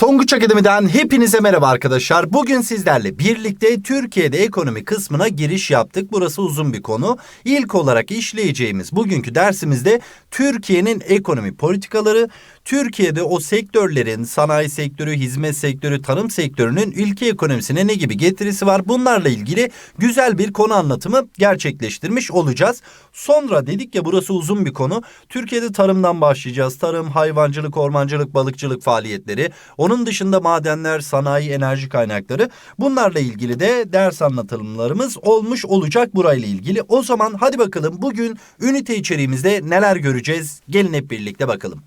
Tonguç Akademi'den hepinize merhaba arkadaşlar. Bugün sizlerle birlikte Türkiye'de ekonomi kısmına giriş yaptık. Burası uzun bir konu. İlk olarak işleyeceğimiz bugünkü dersimizde Türkiye'nin ekonomi politikaları, Türkiye'de o sektörlerin sanayi sektörü, hizmet sektörü, tarım sektörünün ülke ekonomisine ne gibi getirisi var? Bunlarla ilgili güzel bir konu anlatımı gerçekleştirmiş olacağız. Sonra dedik ya burası uzun bir konu. Türkiye'de tarımdan başlayacağız. Tarım, hayvancılık, ormancılık, balıkçılık faaliyetleri. Onun dışında madenler, sanayi, enerji kaynakları. Bunlarla ilgili de ders anlatımlarımız olmuş olacak burayla ilgili. O zaman hadi bakalım bugün ünite içeriğimizde neler göreceğiz? Gelin hep birlikte bakalım.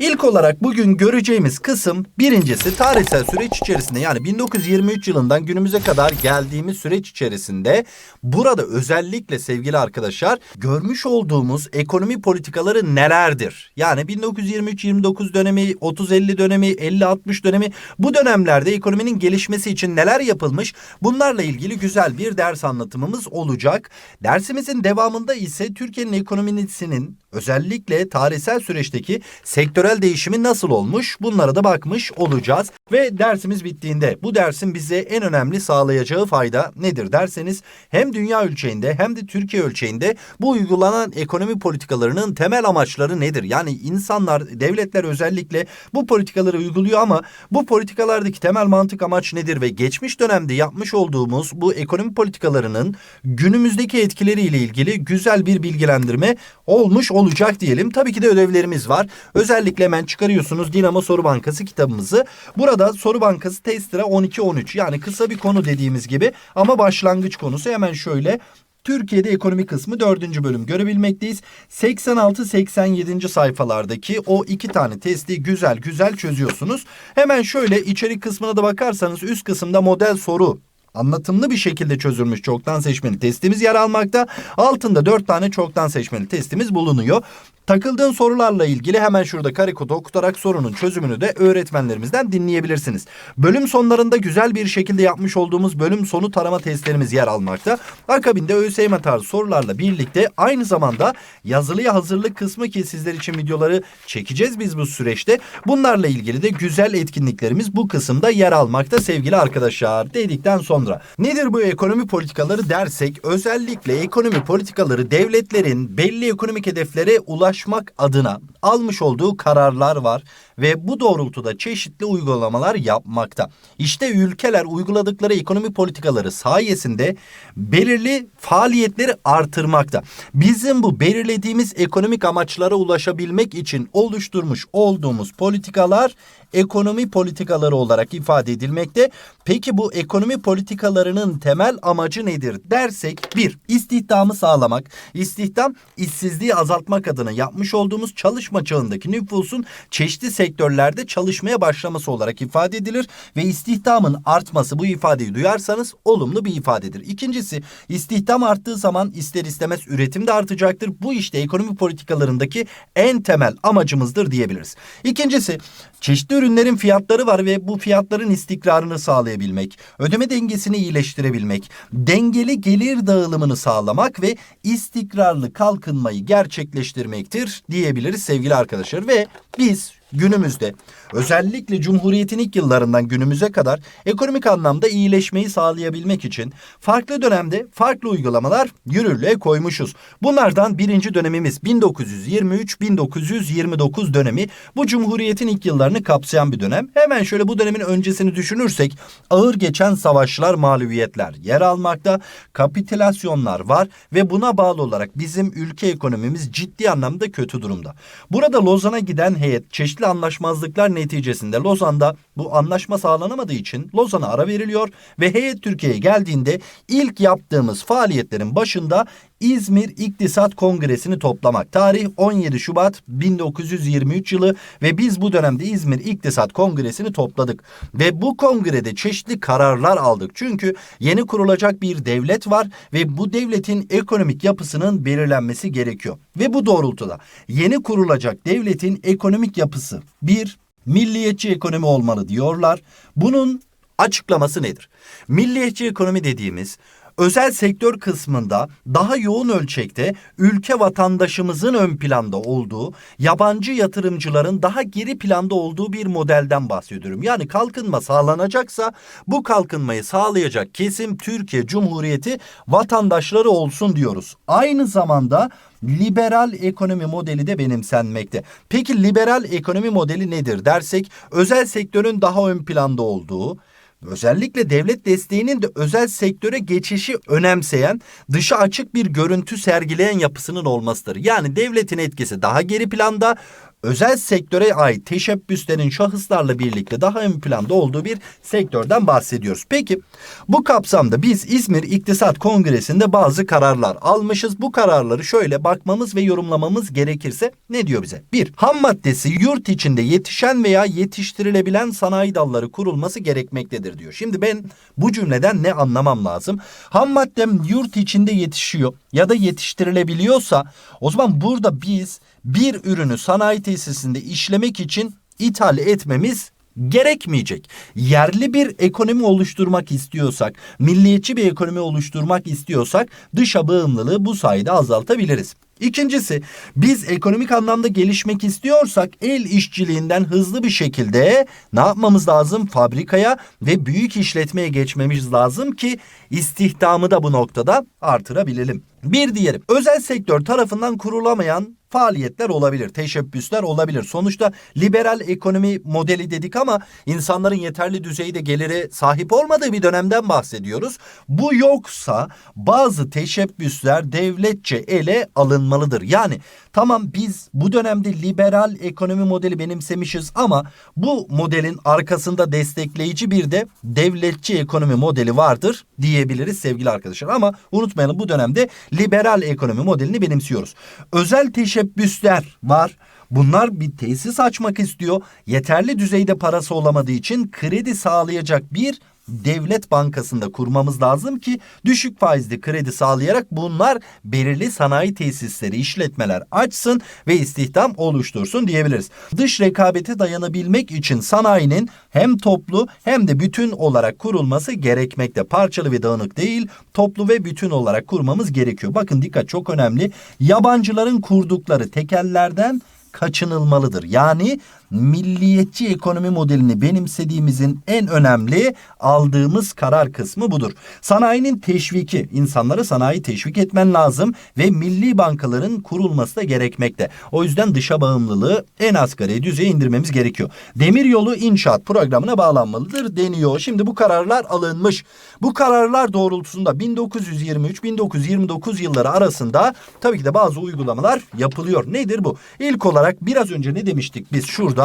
İlk olarak bugün göreceğimiz kısım birincisi tarihsel süreç içerisinde yani 1923 yılından günümüze kadar geldiğimiz süreç içerisinde burada özellikle sevgili arkadaşlar görmüş olduğumuz ekonomi politikaları nelerdir? Yani 1923-29 dönemi, 30-50 dönemi, 50-60 dönemi bu dönemlerde ekonominin gelişmesi için neler yapılmış? Bunlarla ilgili güzel bir ders anlatımımız olacak. Dersimizin devamında ise Türkiye'nin ekonomisinin özellikle tarihsel süreçteki sektörel değişimi nasıl olmuş bunlara da bakmış olacağız. Ve dersimiz bittiğinde bu dersin bize en önemli sağlayacağı fayda nedir derseniz hem dünya ölçeğinde hem de Türkiye ölçeğinde bu uygulanan ekonomi politikalarının temel amaçları nedir? Yani insanlar, devletler özellikle bu politikaları uyguluyor ama bu politikalardaki temel mantık amaç nedir ve geçmiş dönemde yapmış olduğumuz bu ekonomi politikalarının günümüzdeki etkileriyle ilgili güzel bir bilgilendirme olmuş olacak diyelim. Tabii ki de ödevlerimiz var. Özellikle hemen çıkarıyorsunuz Dinamo Soru Bankası kitabımızı. Burada Soru Bankası Testira 12-13 yani kısa bir konu dediğimiz gibi ama başlangıç konusu hemen şöyle Türkiye'de ekonomi kısmı dördüncü bölüm görebilmekteyiz. 86-87. sayfalardaki o iki tane testi güzel güzel çözüyorsunuz. Hemen şöyle içerik kısmına da bakarsanız üst kısımda model soru anlatımlı bir şekilde çözülmüş çoktan seçmeli testimiz yer almakta. Altında dört tane çoktan seçmeli testimiz bulunuyor. Takıldığın sorularla ilgili hemen şurada kare kodu okutarak sorunun çözümünü de öğretmenlerimizden dinleyebilirsiniz. Bölüm sonlarında güzel bir şekilde yapmış olduğumuz bölüm sonu tarama testlerimiz yer almakta. Akabinde ÖSYM tarzı sorularla birlikte aynı zamanda yazılıya hazırlık kısmı ki sizler için videoları çekeceğiz biz bu süreçte. Bunlarla ilgili de güzel etkinliklerimiz bu kısımda yer almakta sevgili arkadaşlar dedikten sonra. Nedir bu ekonomi politikaları dersek özellikle ekonomi politikaları devletlerin belli ekonomik hedeflere ulaş ulaşmak adına almış olduğu kararlar var ve bu doğrultuda çeşitli uygulamalar yapmakta. İşte ülkeler uyguladıkları ekonomi politikaları sayesinde belirli faaliyetleri artırmakta. Bizim bu belirlediğimiz ekonomik amaçlara ulaşabilmek için oluşturmuş olduğumuz politikalar ekonomi politikaları olarak ifade edilmekte. Peki bu ekonomi politikalarının temel amacı nedir dersek bir istihdamı sağlamak. İstihdam işsizliği azaltmak adına yapmış olduğumuz çalışma çağındaki nüfusun çeşitli sektörlerde çalışmaya başlaması olarak ifade edilir ve istihdamın artması bu ifadeyi duyarsanız olumlu bir ifadedir. İkincisi istihdam arttığı zaman ister istemez üretim de artacaktır. Bu işte ekonomi politikalarındaki en temel amacımızdır diyebiliriz. İkincisi çeşitli ürünlerin fiyatları var ve bu fiyatların istikrarını sağlayabilmek, ödeme dengesini iyileştirebilmek, dengeli gelir dağılımını sağlamak ve istikrarlı kalkınmayı gerçekleştirmektir diyebiliriz sevgili arkadaşlar ve biz günümüzde özellikle Cumhuriyet'in ilk yıllarından günümüze kadar ekonomik anlamda iyileşmeyi sağlayabilmek için farklı dönemde farklı uygulamalar yürürlüğe koymuşuz. Bunlardan birinci dönemimiz 1923-1929 dönemi bu Cumhuriyet'in ilk yıllarını kapsayan bir dönem. Hemen şöyle bu dönemin öncesini düşünürsek ağır geçen savaşlar, mağlubiyetler yer almakta, kapitülasyonlar var ve buna bağlı olarak bizim ülke ekonomimiz ciddi anlamda kötü durumda. Burada Lozan'a giden heyet çeşitli anlaşmazlıklar neticesinde Lozan'da bu anlaşma sağlanamadığı için Lozan'a ara veriliyor ve heyet Türkiye'ye geldiğinde ilk yaptığımız faaliyetlerin başında İzmir İktisat Kongresi'ni toplamak. Tarih 17 Şubat 1923 yılı ve biz bu dönemde İzmir İktisat Kongresi'ni topladık. Ve bu kongrede çeşitli kararlar aldık. Çünkü yeni kurulacak bir devlet var ve bu devletin ekonomik yapısının belirlenmesi gerekiyor. Ve bu doğrultuda yeni kurulacak devletin ekonomik yapısı bir milliyetçi ekonomi olmalı diyorlar. Bunun açıklaması nedir? Milliyetçi ekonomi dediğimiz özel sektör kısmında daha yoğun ölçekte ülke vatandaşımızın ön planda olduğu, yabancı yatırımcıların daha geri planda olduğu bir modelden bahsediyorum. Yani kalkınma sağlanacaksa bu kalkınmayı sağlayacak kesim Türkiye Cumhuriyeti vatandaşları olsun diyoruz. Aynı zamanda liberal ekonomi modeli de benimsenmekte. Peki liberal ekonomi modeli nedir dersek özel sektörün daha ön planda olduğu, Özellikle devlet desteğinin de özel sektöre geçişi önemseyen, dışa açık bir görüntü sergileyen yapısının olmasıdır. Yani devletin etkisi daha geri planda, özel sektöre ait teşebbüslerin şahıslarla birlikte daha ön planda olduğu bir sektörden bahsediyoruz. Peki bu kapsamda biz İzmir İktisat Kongresi'nde bazı kararlar almışız. Bu kararları şöyle bakmamız ve yorumlamamız gerekirse ne diyor bize? Bir, ham maddesi yurt içinde yetişen veya yetiştirilebilen sanayi dalları kurulması gerekmektedir diyor. Şimdi ben bu cümleden ne anlamam lazım? Ham maddem yurt içinde yetişiyor ya da yetiştirilebiliyorsa o zaman burada biz bir ürünü sanayi tesisinde işlemek için ithal etmemiz gerekmeyecek. Yerli bir ekonomi oluşturmak istiyorsak, milliyetçi bir ekonomi oluşturmak istiyorsak dışa bağımlılığı bu sayede azaltabiliriz. İkincisi biz ekonomik anlamda gelişmek istiyorsak el işçiliğinden hızlı bir şekilde ne yapmamız lazım? Fabrikaya ve büyük işletmeye geçmemiz lazım ki istihdamı da bu noktada artırabilelim. Bir diğeri özel sektör tarafından kurulamayan faaliyetler olabilir, teşebbüsler olabilir. Sonuçta liberal ekonomi modeli dedik ama insanların yeterli düzeyde geliri sahip olmadığı bir dönemden bahsediyoruz. Bu yoksa bazı teşebbüsler devletçe ele alınmalıdır. Yani tamam biz bu dönemde liberal ekonomi modeli benimsemişiz ama bu modelin arkasında destekleyici bir de devletçi ekonomi modeli vardır diyebiliriz sevgili arkadaşlar. Ama unutmayalım bu dönemde liberal ekonomi modelini benimsiyoruz. Özel teşebbüsler var. Bunlar bir tesis açmak istiyor. Yeterli düzeyde parası olamadığı için kredi sağlayacak bir devlet bankasında kurmamız lazım ki düşük faizli kredi sağlayarak bunlar belirli sanayi tesisleri, işletmeler açsın ve istihdam oluştursun diyebiliriz. Dış rekabete dayanabilmek için sanayinin hem toplu hem de bütün olarak kurulması gerekmekte. Parçalı ve dağınık değil, toplu ve bütün olarak kurmamız gerekiyor. Bakın dikkat çok önemli. Yabancıların kurdukları tekellerden kaçınılmalıdır. Yani milliyetçi ekonomi modelini benimsediğimizin en önemli aldığımız karar kısmı budur. Sanayinin teşviki, insanları sanayi teşvik etmen lazım ve milli bankaların kurulması da gerekmekte. O yüzden dışa bağımlılığı en asgari düzeye indirmemiz gerekiyor. Demiryolu inşaat programına bağlanmalıdır deniyor. Şimdi bu kararlar alınmış. Bu kararlar doğrultusunda 1923-1929 yılları arasında tabii ki de bazı uygulamalar yapılıyor. Nedir bu? İlk olarak biraz önce ne demiştik biz şurada?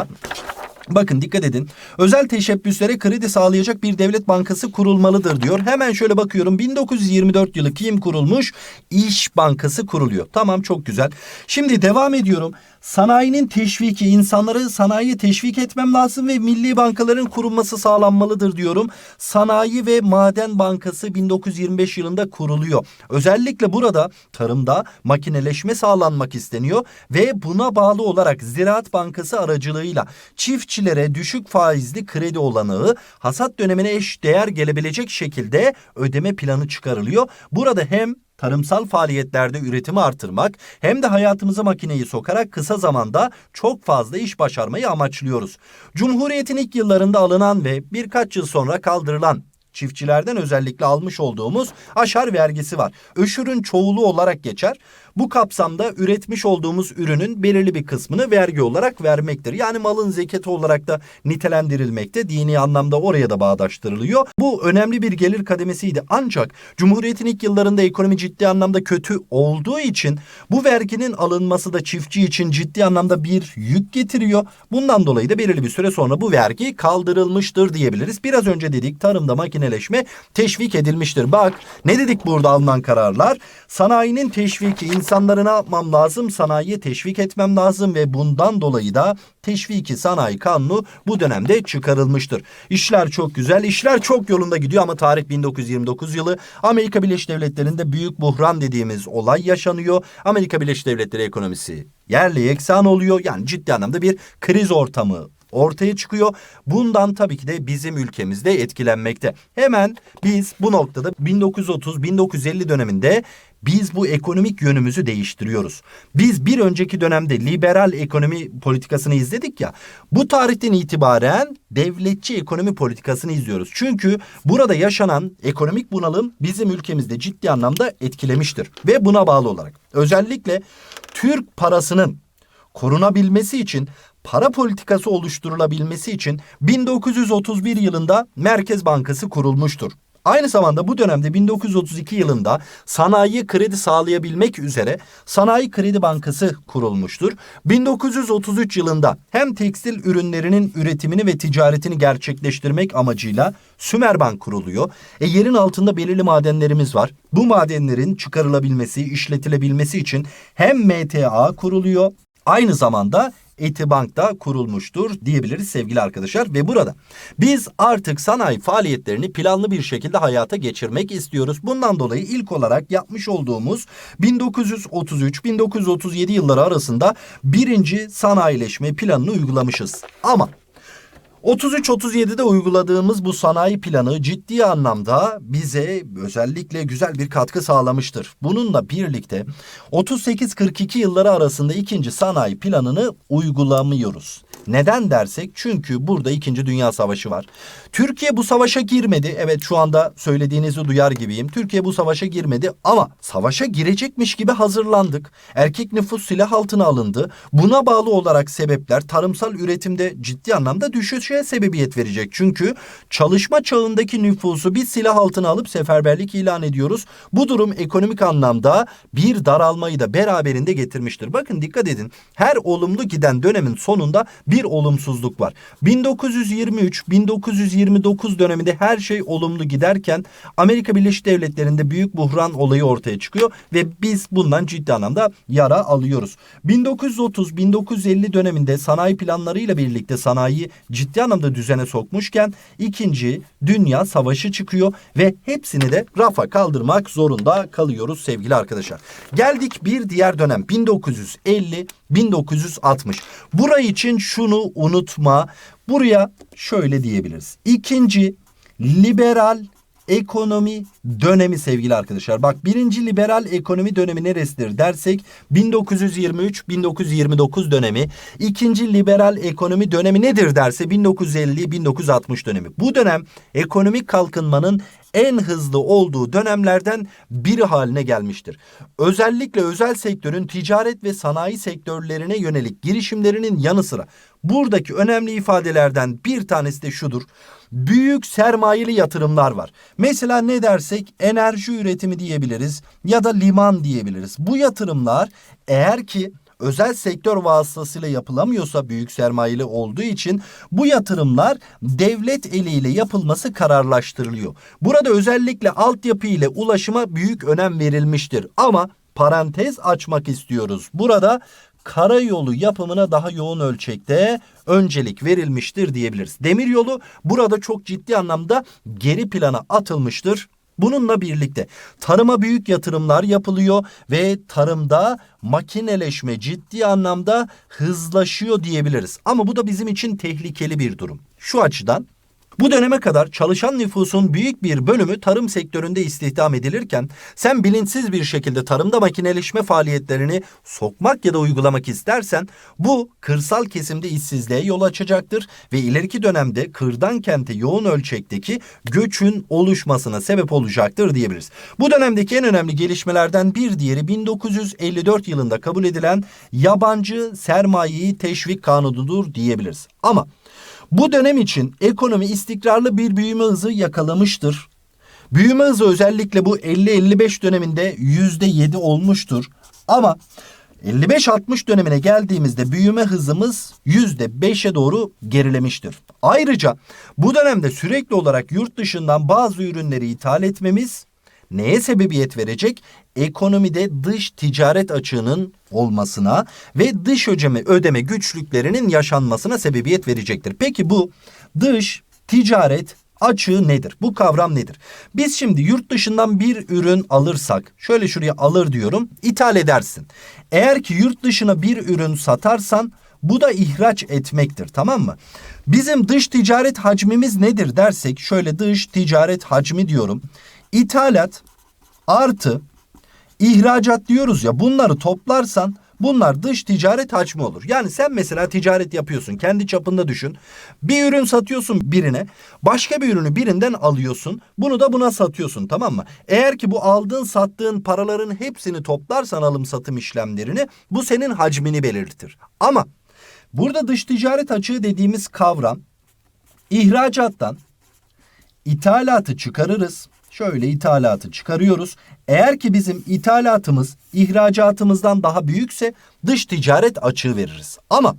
Bakın dikkat edin. Özel teşebbüslere kredi sağlayacak bir devlet bankası kurulmalıdır diyor. Hemen şöyle bakıyorum. 1924 yılı kim kurulmuş? İş Bankası kuruluyor. Tamam çok güzel. Şimdi devam ediyorum. Sanayinin teşviki, insanları sanayiye teşvik etmem lazım ve milli bankaların kurulması sağlanmalıdır diyorum. Sanayi ve Maden Bankası 1925 yılında kuruluyor. Özellikle burada tarımda makineleşme sağlanmak isteniyor ve buna bağlı olarak Ziraat Bankası aracılığıyla çiftçilere düşük faizli kredi olanağı hasat dönemine eş değer gelebilecek şekilde ödeme planı çıkarılıyor. Burada hem tarımsal faaliyetlerde üretimi artırmak hem de hayatımıza makineyi sokarak kısa zamanda çok fazla iş başarmayı amaçlıyoruz. Cumhuriyetin ilk yıllarında alınan ve birkaç yıl sonra kaldırılan çiftçilerden özellikle almış olduğumuz aşar vergisi var. Öşürün çoğulu olarak geçer. Bu kapsamda üretmiş olduğumuz ürünün belirli bir kısmını vergi olarak vermektir. Yani malın zeketi olarak da nitelendirilmekte. Dini anlamda oraya da bağdaştırılıyor. Bu önemli bir gelir kademesiydi. Ancak Cumhuriyet'in ilk yıllarında ekonomi ciddi anlamda kötü olduğu için bu verginin alınması da çiftçi için ciddi anlamda bir yük getiriyor. Bundan dolayı da belirli bir süre sonra bu vergi kaldırılmıştır diyebiliriz. Biraz önce dedik tarımda makineleşme teşvik edilmiştir. Bak ne dedik burada alınan kararlar? Sanayinin teşviki, insanları ne yapmam lazım? Sanayiye teşvik etmem lazım ve bundan dolayı da teşviki sanayi kanunu bu dönemde çıkarılmıştır. İşler çok güzel, işler çok yolunda gidiyor ama tarih 1929 yılı Amerika Birleşik Devletleri'nde büyük buhran dediğimiz olay yaşanıyor. Amerika Birleşik Devletleri ekonomisi yerle yeksan oluyor. Yani ciddi anlamda bir kriz ortamı ortaya çıkıyor. Bundan tabii ki de bizim ülkemizde etkilenmekte. Hemen biz bu noktada 1930-1950 döneminde biz bu ekonomik yönümüzü değiştiriyoruz. Biz bir önceki dönemde liberal ekonomi politikasını izledik ya. Bu tarihten itibaren devletçi ekonomi politikasını izliyoruz. Çünkü burada yaşanan ekonomik bunalım bizim ülkemizde ciddi anlamda etkilemiştir. Ve buna bağlı olarak özellikle Türk parasının korunabilmesi için para politikası oluşturulabilmesi için 1931 yılında Merkez Bankası kurulmuştur. Aynı zamanda bu dönemde 1932 yılında sanayiye kredi sağlayabilmek üzere Sanayi Kredi Bankası kurulmuştur. 1933 yılında hem tekstil ürünlerinin üretimini ve ticaretini gerçekleştirmek amacıyla Sümerbank kuruluyor. E yerin altında belirli madenlerimiz var. Bu madenlerin çıkarılabilmesi, işletilebilmesi için hem MTA kuruluyor Aynı zamanda Etibank da kurulmuştur diyebiliriz sevgili arkadaşlar ve burada biz artık sanayi faaliyetlerini planlı bir şekilde hayata geçirmek istiyoruz. Bundan dolayı ilk olarak yapmış olduğumuz 1933-1937 yılları arasında birinci sanayileşme planını uygulamışız. Ama 33-37'de uyguladığımız bu sanayi planı ciddi anlamda bize özellikle güzel bir katkı sağlamıştır. Bununla birlikte 38-42 yılları arasında ikinci sanayi planını uygulamıyoruz. Neden dersek çünkü burada 2. Dünya Savaşı var. Türkiye bu savaşa girmedi. Evet şu anda söylediğinizi duyar gibiyim. Türkiye bu savaşa girmedi ama savaşa girecekmiş gibi hazırlandık. Erkek nüfus silah altına alındı. Buna bağlı olarak sebepler tarımsal üretimde ciddi anlamda düşüşe sebebiyet verecek. Çünkü çalışma çağındaki nüfusu bir silah altına alıp seferberlik ilan ediyoruz. Bu durum ekonomik anlamda bir daralmayı da beraberinde getirmiştir. Bakın dikkat edin. Her olumlu giden dönemin sonunda bir olumsuzluk var. 1923-1929 döneminde her şey olumlu giderken Amerika Birleşik Devletleri'nde büyük buhran olayı ortaya çıkıyor ve biz bundan ciddi anlamda yara alıyoruz. 1930-1950 döneminde sanayi planlarıyla birlikte sanayi ciddi anlamda düzene sokmuşken ikinci Dünya Savaşı çıkıyor ve hepsini de rafa kaldırmak zorunda kalıyoruz sevgili arkadaşlar. Geldik bir diğer dönem 1950 1960. Burayı için şunu unutma. Buraya şöyle diyebiliriz. İkinci liberal ekonomi dönemi sevgili arkadaşlar. Bak birinci liberal ekonomi dönemi neresidir dersek 1923-1929 dönemi. İkinci liberal ekonomi dönemi nedir derse 1950-1960 dönemi. Bu dönem ekonomik kalkınmanın en hızlı olduğu dönemlerden biri haline gelmiştir. Özellikle özel sektörün ticaret ve sanayi sektörlerine yönelik girişimlerinin yanı sıra buradaki önemli ifadelerden bir tanesi de şudur. Büyük sermayeli yatırımlar var. Mesela ne dersek enerji üretimi diyebiliriz ya da liman diyebiliriz. Bu yatırımlar eğer ki özel sektör vasıtasıyla yapılamıyorsa büyük sermayeli olduğu için bu yatırımlar devlet eliyle yapılması kararlaştırılıyor. Burada özellikle altyapı ile ulaşıma büyük önem verilmiştir. Ama parantez açmak istiyoruz. Burada karayolu yapımına daha yoğun ölçekte öncelik verilmiştir diyebiliriz. Demiryolu burada çok ciddi anlamda geri plana atılmıştır. Bununla birlikte tarıma büyük yatırımlar yapılıyor ve tarımda makineleşme ciddi anlamda hızlaşıyor diyebiliriz. Ama bu da bizim için tehlikeli bir durum. Şu açıdan bu döneme kadar çalışan nüfusun büyük bir bölümü tarım sektöründe istihdam edilirken sen bilinçsiz bir şekilde tarımda makineleşme faaliyetlerini sokmak ya da uygulamak istersen bu kırsal kesimde işsizliğe yol açacaktır ve ileriki dönemde kırdan kente yoğun ölçekteki göçün oluşmasına sebep olacaktır diyebiliriz. Bu dönemdeki en önemli gelişmelerden bir diğeri 1954 yılında kabul edilen yabancı sermayeyi teşvik kanunudur diyebiliriz. Ama bu dönem için ekonomi istikrarlı bir büyüme hızı yakalamıştır. Büyüme hızı özellikle bu 50-55 döneminde %7 olmuştur. Ama 55-60 dönemine geldiğimizde büyüme hızımız %5'e doğru gerilemiştir. Ayrıca bu dönemde sürekli olarak yurt dışından bazı ürünleri ithal etmemiz neye sebebiyet verecek? Ekonomide dış ticaret açığının olmasına ve dış ödeme, ödeme güçlüklerinin yaşanmasına sebebiyet verecektir. Peki bu dış ticaret açığı nedir? Bu kavram nedir? Biz şimdi yurt dışından bir ürün alırsak, şöyle şuraya alır diyorum, ithal edersin. Eğer ki yurt dışına bir ürün satarsan Bu da ihraç etmektir tamam mı? Bizim dış ticaret hacmimiz nedir dersek şöyle dış ticaret hacmi diyorum. İthalat artı ihracat diyoruz ya bunları toplarsan bunlar dış ticaret hacmi olur. Yani sen mesela ticaret yapıyorsun kendi çapında düşün. Bir ürün satıyorsun birine başka bir ürünü birinden alıyorsun bunu da buna satıyorsun tamam mı? Eğer ki bu aldığın sattığın paraların hepsini toplarsan alım satım işlemlerini bu senin hacmini belirtir. Ama burada dış ticaret açığı dediğimiz kavram ihracattan ithalatı çıkarırız. Şöyle ithalatı çıkarıyoruz. Eğer ki bizim ithalatımız ihracatımızdan daha büyükse dış ticaret açığı veririz. Ama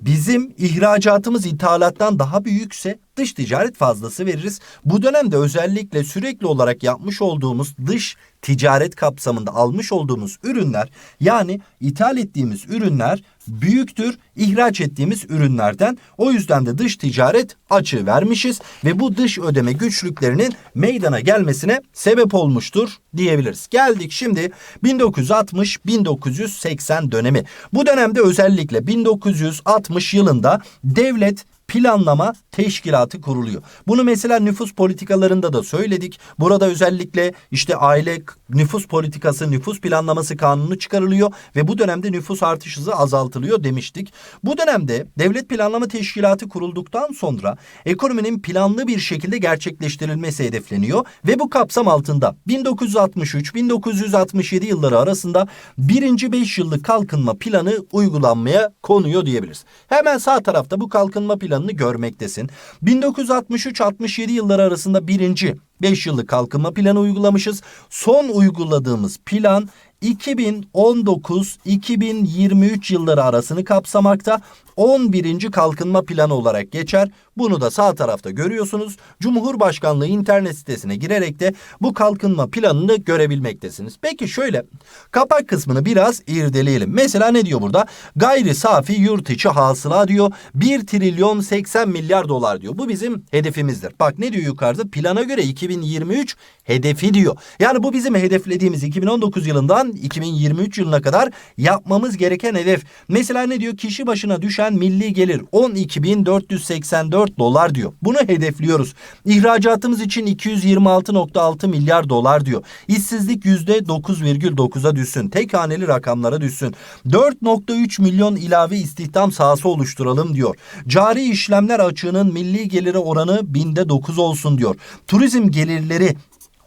bizim ihracatımız ithalattan daha büyükse dış ticaret fazlası veririz. Bu dönemde özellikle sürekli olarak yapmış olduğumuz dış ticaret kapsamında almış olduğumuz ürünler yani ithal ettiğimiz ürünler büyüktür ihraç ettiğimiz ürünlerden. O yüzden de dış ticaret açığı vermişiz ve bu dış ödeme güçlüklerinin meydana gelmesine sebep olmuştur diyebiliriz. Geldik şimdi 1960-1980 dönemi. Bu dönemde özellikle 1960 yılında devlet planlama teşkilatı kuruluyor. Bunu mesela nüfus politikalarında da söyledik. Burada özellikle işte aile nüfus politikası, nüfus planlaması kanunu çıkarılıyor ve bu dönemde nüfus artış hızı azaltılıyor demiştik. Bu dönemde devlet planlama teşkilatı kurulduktan sonra ekonominin planlı bir şekilde gerçekleştirilmesi hedefleniyor ve bu kapsam altında 1963-1967 yılları arasında birinci 5 yıllık kalkınma planı uygulanmaya konuyor diyebiliriz. Hemen sağ tarafta bu kalkınma planı planını görmektesin. 1963-67 yılları arasında birinci 5 yıllık kalkınma planı uygulamışız. Son uyguladığımız plan 2019-2023 yılları arasını kapsamakta 11. kalkınma planı olarak geçer. Bunu da sağ tarafta görüyorsunuz. Cumhurbaşkanlığı internet sitesine girerek de bu kalkınma planını görebilmektesiniz. Peki şöyle kapak kısmını biraz irdeleyelim. Mesela ne diyor burada? Gayri safi yurt içi hasıla diyor. 1 trilyon 80 milyar dolar diyor. Bu bizim hedefimizdir. Bak ne diyor yukarıda? Plana göre 2023 hedefi diyor. Yani bu bizim hedeflediğimiz 2019 yılından 2023 yılına kadar yapmamız gereken hedef. Mesela ne diyor? Kişi başına düşen milli gelir 12.484 dolar diyor. Bunu hedefliyoruz. İhracatımız için 226.6 milyar dolar diyor. İşsizlik %9,9'a düşsün. Tek haneli rakamlara düşsün. 4.3 milyon ilave istihdam sahası oluşturalım diyor. Cari işlemler açığının milli geliri oranı binde 9 olsun diyor. Turizm gelirleri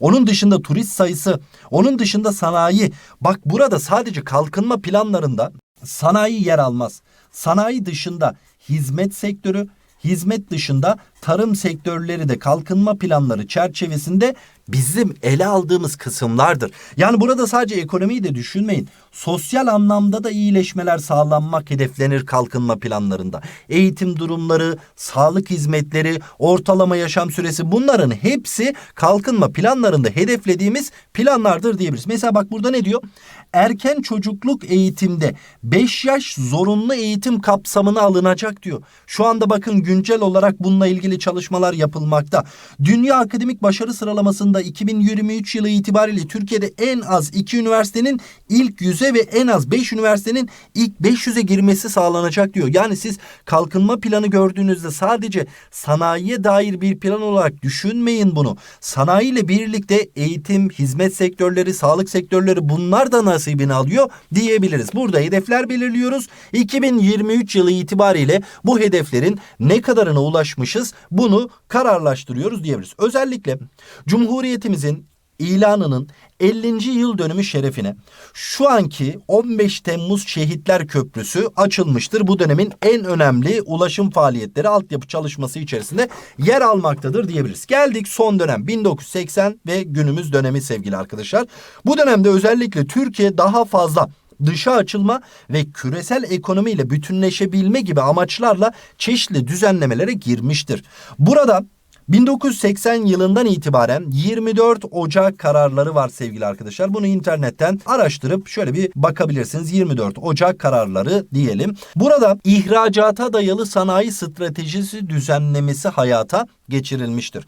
onun dışında turist sayısı, onun dışında sanayi. Bak burada sadece kalkınma planlarında sanayi yer almaz. Sanayi dışında hizmet sektörü, hizmet dışında tarım sektörleri de kalkınma planları çerçevesinde bizim ele aldığımız kısımlardır. Yani burada sadece ekonomiyi de düşünmeyin. Sosyal anlamda da iyileşmeler sağlanmak hedeflenir kalkınma planlarında. Eğitim durumları, sağlık hizmetleri, ortalama yaşam süresi bunların hepsi kalkınma planlarında hedeflediğimiz planlardır diyebiliriz. Mesela bak burada ne diyor? Erken çocukluk eğitimde 5 yaş zorunlu eğitim kapsamına alınacak diyor. Şu anda bakın güncel olarak bununla ilgili çalışmalar yapılmakta. Dünya akademik başarı sıralamasında 2023 yılı itibariyle Türkiye'de en az 2 üniversitenin ilk 100'e ve en az 5 üniversitenin ilk 500'e girmesi sağlanacak diyor. Yani siz kalkınma planı gördüğünüzde sadece sanayiye dair bir plan olarak düşünmeyin bunu. Sanayiyle birlikte eğitim, hizmet sektörleri, sağlık sektörleri bunlar da nasibini alıyor diyebiliriz. Burada hedefler belirliyoruz. 2023 yılı itibariyle bu hedeflerin ne kadarına ulaşmışız bunu kararlaştırıyoruz diyebiliriz. Özellikle Cumhuriyetimizin ilanının 50. yıl dönümü şerefine şu anki 15 Temmuz Şehitler Köprüsü açılmıştır. Bu dönemin en önemli ulaşım faaliyetleri altyapı çalışması içerisinde yer almaktadır diyebiliriz. Geldik son dönem 1980 ve günümüz dönemi sevgili arkadaşlar. Bu dönemde özellikle Türkiye daha fazla dışa açılma ve küresel ekonomiyle bütünleşebilme gibi amaçlarla çeşitli düzenlemelere girmiştir. Burada 1980 yılından itibaren 24 Ocak kararları var sevgili arkadaşlar. Bunu internetten araştırıp şöyle bir bakabilirsiniz. 24 Ocak kararları diyelim. Burada ihracata dayalı sanayi stratejisi düzenlemesi hayata geçirilmiştir.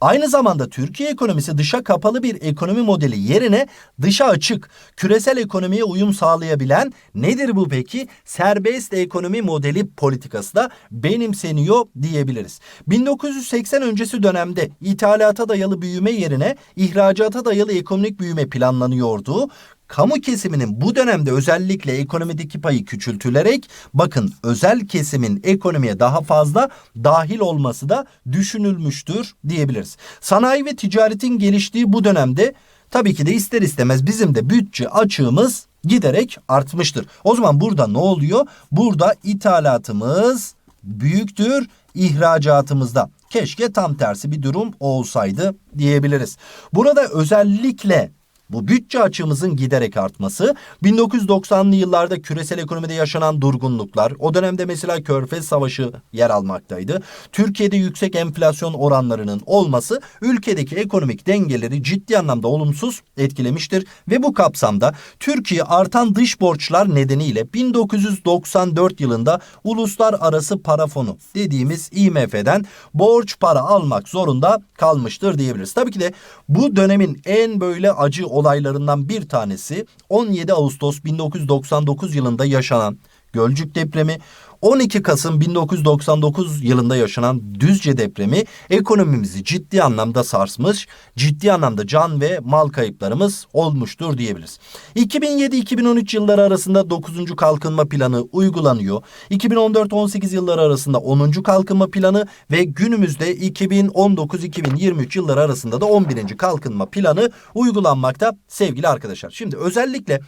Aynı zamanda Türkiye ekonomisi dışa kapalı bir ekonomi modeli yerine dışa açık, küresel ekonomiye uyum sağlayabilen nedir bu peki? Serbest ekonomi modeli politikası da benimseniyor diyebiliriz. 1980 öncesi dönemde ithalata dayalı büyüme yerine ihracata dayalı ekonomik büyüme planlanıyordu. Kamu kesiminin bu dönemde özellikle ekonomideki payı küçültülerek bakın özel kesimin ekonomiye daha fazla dahil olması da düşünülmüştür diyebiliriz. Sanayi ve ticaretin geliştiği bu dönemde tabii ki de ister istemez bizim de bütçe açığımız giderek artmıştır. O zaman burada ne oluyor? Burada ithalatımız büyüktür ihracatımızda. Keşke tam tersi bir durum olsaydı diyebiliriz. Burada özellikle bu bütçe açığımızın giderek artması, 1990'lı yıllarda küresel ekonomide yaşanan durgunluklar, o dönemde mesela Körfez Savaşı yer almaktaydı. Türkiye'de yüksek enflasyon oranlarının olması ülkedeki ekonomik dengeleri ciddi anlamda olumsuz etkilemiştir ve bu kapsamda Türkiye artan dış borçlar nedeniyle 1994 yılında uluslararası para fonu dediğimiz IMF'den borç para almak zorunda kalmıştır diyebiliriz. Tabii ki de bu dönemin en böyle acı olaylarından bir tanesi 17 Ağustos 1999 yılında yaşanan Gölcük depremi 12 Kasım 1999 yılında yaşanan Düzce depremi ekonomimizi ciddi anlamda sarsmış, ciddi anlamda can ve mal kayıplarımız olmuştur diyebiliriz. 2007-2013 yılları arasında 9. kalkınma planı uygulanıyor. 2014-18 yılları arasında 10. kalkınma planı ve günümüzde 2019-2023 yılları arasında da 11. kalkınma planı uygulanmakta sevgili arkadaşlar. Şimdi özellikle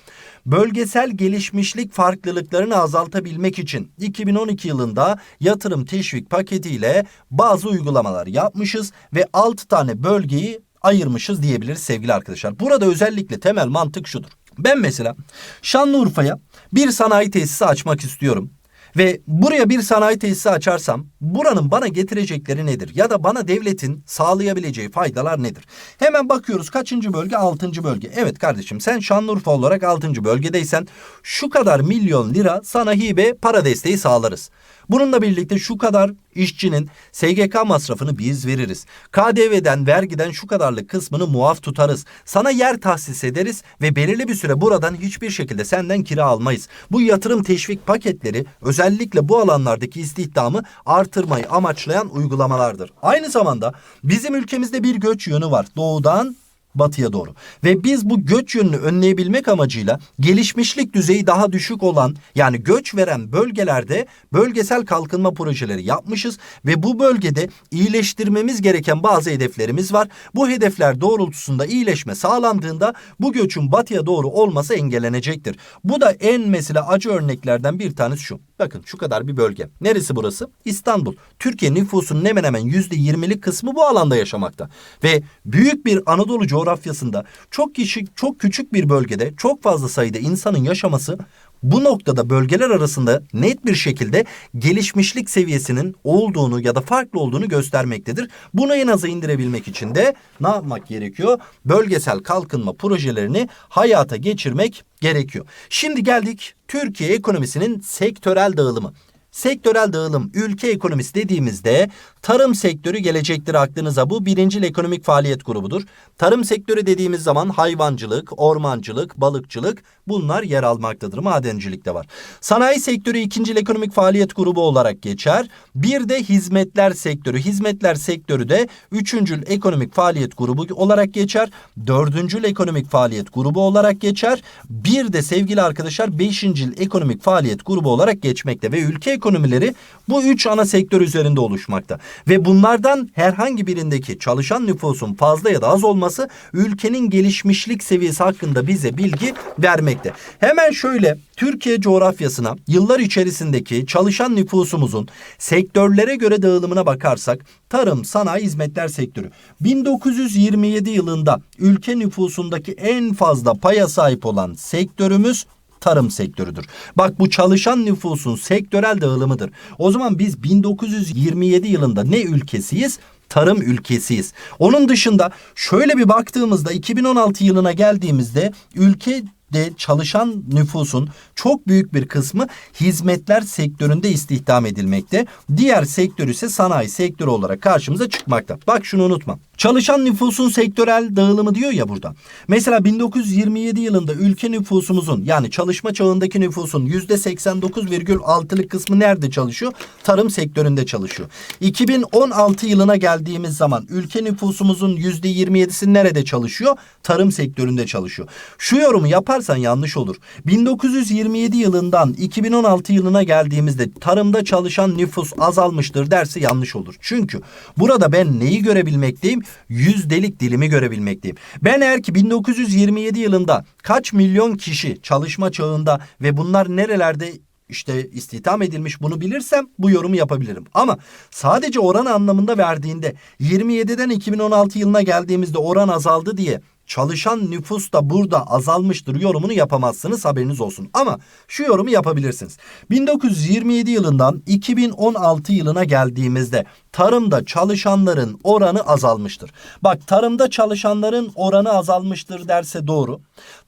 bölgesel gelişmişlik farklılıklarını azaltabilmek için 2012 yılında yatırım teşvik paketiyle bazı uygulamalar yapmışız ve 6 tane bölgeyi ayırmışız diyebiliriz sevgili arkadaşlar. Burada özellikle temel mantık şudur. Ben mesela Şanlıurfa'ya bir sanayi tesisi açmak istiyorum. Ve buraya bir sanayi tesisi açarsam buranın bana getirecekleri nedir? Ya da bana devletin sağlayabileceği faydalar nedir? Hemen bakıyoruz kaçıncı bölge? Altıncı bölge. Evet kardeşim sen Şanlıurfa olarak altıncı bölgedeysen şu kadar milyon lira sana hibe para desteği sağlarız. Bununla birlikte şu kadar işçinin SGK masrafını biz veririz. KDV'den, vergiden şu kadarlık kısmını muaf tutarız. Sana yer tahsis ederiz ve belirli bir süre buradan hiçbir şekilde senden kira almayız. Bu yatırım teşvik paketleri özellikle bu alanlardaki istihdamı artırmayı amaçlayan uygulamalardır. Aynı zamanda bizim ülkemizde bir göç yönü var. Doğudan batıya doğru. Ve biz bu göç yönünü önleyebilmek amacıyla gelişmişlik düzeyi daha düşük olan yani göç veren bölgelerde bölgesel kalkınma projeleri yapmışız ve bu bölgede iyileştirmemiz gereken bazı hedeflerimiz var. Bu hedefler doğrultusunda iyileşme sağlandığında bu göçün batıya doğru olması engellenecektir. Bu da en mesela acı örneklerden bir tanesi şu. Bakın şu kadar bir bölge. Neresi burası? İstanbul. Türkiye nüfusunun hemen hemen %20'lik kısmı bu alanda yaşamakta. Ve büyük bir Anadolu coğrafyasında çok kişi çok küçük bir bölgede çok fazla sayıda insanın yaşaması bu noktada bölgeler arasında net bir şekilde gelişmişlik seviyesinin olduğunu ya da farklı olduğunu göstermektedir. Bunu en aza indirebilmek için de ne yapmak gerekiyor? Bölgesel kalkınma projelerini hayata geçirmek gerekiyor. Şimdi geldik Türkiye ekonomisinin sektörel dağılımı. Sektörel dağılım ülke ekonomisi dediğimizde tarım sektörü gelecektir aklınıza. Bu birincil ekonomik faaliyet grubudur. Tarım sektörü dediğimiz zaman hayvancılık, ormancılık, balıkçılık bunlar yer almaktadır. Madencilik de var. Sanayi sektörü ikincil ekonomik faaliyet grubu olarak geçer. Bir de hizmetler sektörü. Hizmetler sektörü de üçüncül ekonomik faaliyet grubu olarak geçer. Dördüncül ekonomik faaliyet grubu olarak geçer. Bir de sevgili arkadaşlar beşincil ekonomik faaliyet grubu olarak geçmekte ve ülke ekonomileri bu üç ana sektör üzerinde oluşmakta. Ve bunlardan herhangi birindeki çalışan nüfusun fazla ya da az olması ülkenin gelişmişlik seviyesi hakkında bize bilgi vermekte. Hemen şöyle Türkiye coğrafyasına yıllar içerisindeki çalışan nüfusumuzun sektörlere göre dağılımına bakarsak tarım, sanayi, hizmetler sektörü 1927 yılında ülke nüfusundaki en fazla paya sahip olan sektörümüz tarım sektörüdür. Bak bu çalışan nüfusun sektörel dağılımıdır. O zaman biz 1927 yılında ne ülkesiyiz? tarım ülkesiyiz. Onun dışında şöyle bir baktığımızda 2016 yılına geldiğimizde ülke de çalışan nüfusun çok büyük bir kısmı hizmetler sektöründe istihdam edilmekte. Diğer sektör ise sanayi sektörü olarak karşımıza çıkmakta. Bak şunu unutma. Çalışan nüfusun sektörel dağılımı diyor ya burada. Mesela 1927 yılında ülke nüfusumuzun yani çalışma çağındaki nüfusun %89,6'lık kısmı nerede çalışıyor? Tarım sektöründe çalışıyor. 2016 yılına geldiğimiz zaman ülke nüfusumuzun %27'si nerede çalışıyor? Tarım sektöründe çalışıyor. Şu yorumu yaparsan yanlış olur. 1927 yılından 2016 yılına geldiğimizde tarımda çalışan nüfus azalmıştır derse yanlış olur. Çünkü burada ben neyi görebilmekteyim? yüzdelik dilimi görebilmekteyim. Ben eğer ki 1927 yılında kaç milyon kişi çalışma çağında ve bunlar nerelerde işte istihdam edilmiş bunu bilirsem bu yorumu yapabilirim. Ama sadece oran anlamında verdiğinde 27'den 2016 yılına geldiğimizde oran azaldı diye çalışan nüfus da burada azalmıştır yorumunu yapamazsınız haberiniz olsun. Ama şu yorumu yapabilirsiniz. 1927 yılından 2016 yılına geldiğimizde tarımda çalışanların oranı azalmıştır. Bak tarımda çalışanların oranı azalmıştır derse doğru.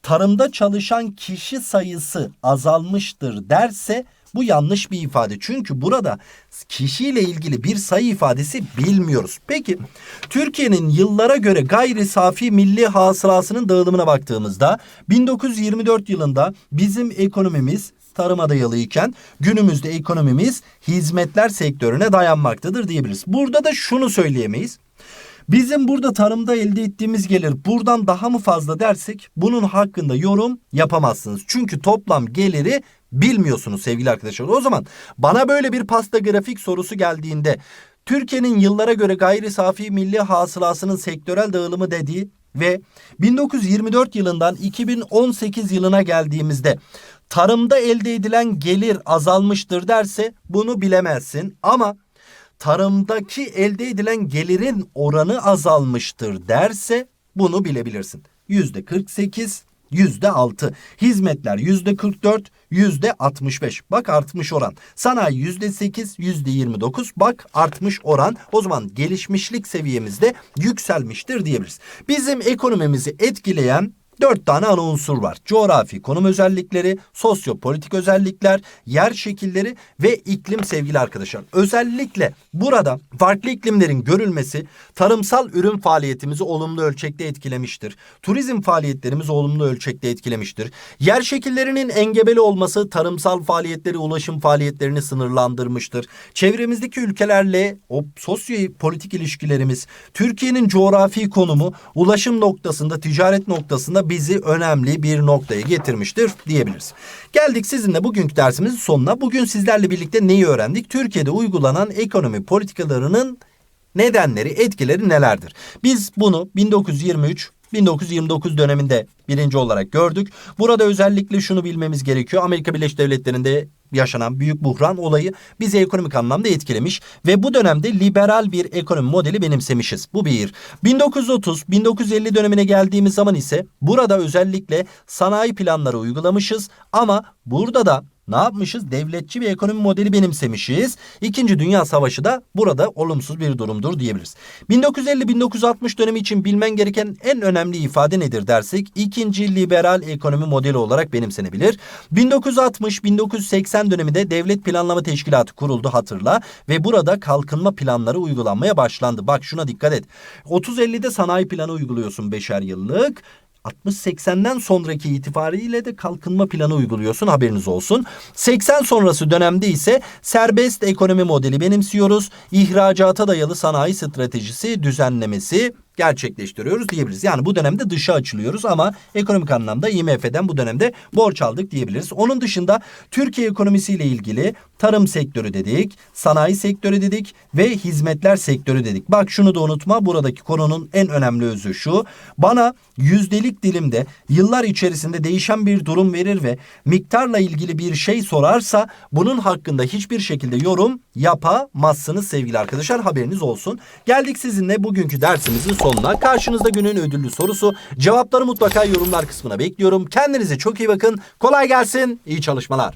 Tarımda çalışan kişi sayısı azalmıştır derse bu yanlış bir ifade. Çünkü burada kişiyle ilgili bir sayı ifadesi bilmiyoruz. Peki Türkiye'nin yıllara göre gayri safi milli hasılasının dağılımına baktığımızda 1924 yılında bizim ekonomimiz tarıma dayalı iken günümüzde ekonomimiz hizmetler sektörüne dayanmaktadır diyebiliriz. Burada da şunu söyleyemeyiz. Bizim burada tarımda elde ettiğimiz gelir buradan daha mı fazla dersek bunun hakkında yorum yapamazsınız. Çünkü toplam geliri bilmiyorsunuz sevgili arkadaşlar. O zaman bana böyle bir pasta grafik sorusu geldiğinde Türkiye'nin yıllara göre gayri safi milli hasılasının sektörel dağılımı dediği ve 1924 yılından 2018 yılına geldiğimizde tarımda elde edilen gelir azalmıştır derse bunu bilemezsin ama tarımdaki elde edilen gelirin oranı azalmıştır derse bunu bilebilirsin. Yüzde 48, yüzde 6. Hizmetler yüzde 44, yüzde 65. Bak artmış oran. Sanayi yüzde 8, yüzde 29. Bak artmış oran. O zaman gelişmişlik seviyemizde yükselmiştir diyebiliriz. Bizim ekonomimizi etkileyen Dört tane ana unsur var. Coğrafi konum özellikleri, sosyopolitik özellikler, yer şekilleri ve iklim sevgili arkadaşlar. Özellikle burada farklı iklimlerin görülmesi tarımsal ürün faaliyetimizi olumlu ölçekte etkilemiştir. Turizm faaliyetlerimizi olumlu ölçekte etkilemiştir. Yer şekillerinin engebeli olması tarımsal faaliyetleri, ulaşım faaliyetlerini sınırlandırmıştır. Çevremizdeki ülkelerle o sosyopolitik ilişkilerimiz, Türkiye'nin coğrafi konumu, ulaşım noktasında, ticaret noktasında bizi önemli bir noktaya getirmiştir diyebiliriz. Geldik sizinle bugünkü dersimizin sonuna. Bugün sizlerle birlikte neyi öğrendik? Türkiye'de uygulanan ekonomi politikalarının nedenleri, etkileri nelerdir? Biz bunu 1923 1929 döneminde birinci olarak gördük. Burada özellikle şunu bilmemiz gerekiyor. Amerika Birleşik Devletleri'nde yaşanan büyük buhran olayı bizi ekonomik anlamda etkilemiş ve bu dönemde liberal bir ekonomi modeli benimsemişiz. Bu bir. 1930-1950 dönemine geldiğimiz zaman ise burada özellikle sanayi planları uygulamışız ama burada da ne yapmışız? Devletçi bir ekonomi modeli benimsemişiz. İkinci Dünya Savaşı da burada olumsuz bir durumdur diyebiliriz. 1950-1960 dönemi için bilmen gereken en önemli ifade nedir dersek ikinci liberal ekonomi modeli olarak benimsenebilir. 1960-1980 döneminde Devlet Planlama Teşkilatı kuruldu hatırla ve burada kalkınma planları uygulanmaya başlandı. Bak şuna dikkat et. 30-50'de sanayi planı uyguluyorsun beşer yıllık. 60-80'den sonraki itibariyle de kalkınma planı uyguluyorsun haberiniz olsun. 80 sonrası dönemde ise serbest ekonomi modeli benimsiyoruz. İhracata dayalı sanayi stratejisi düzenlemesi gerçekleştiriyoruz diyebiliriz. Yani bu dönemde dışa açılıyoruz ama ekonomik anlamda IMF'den bu dönemde borç aldık diyebiliriz. Onun dışında Türkiye ekonomisiyle ilgili tarım sektörü dedik, sanayi sektörü dedik ve hizmetler sektörü dedik. Bak şunu da unutma buradaki konunun en önemli özü şu. Bana yüzdelik dilimde yıllar içerisinde değişen bir durum verir ve miktarla ilgili bir şey sorarsa bunun hakkında hiçbir şekilde yorum yapamazsınız sevgili arkadaşlar haberiniz olsun. Geldik sizinle bugünkü dersimizin sonuna sonuna. Karşınızda günün ödüllü sorusu. Cevapları mutlaka yorumlar kısmına bekliyorum. Kendinize çok iyi bakın. Kolay gelsin. İyi çalışmalar.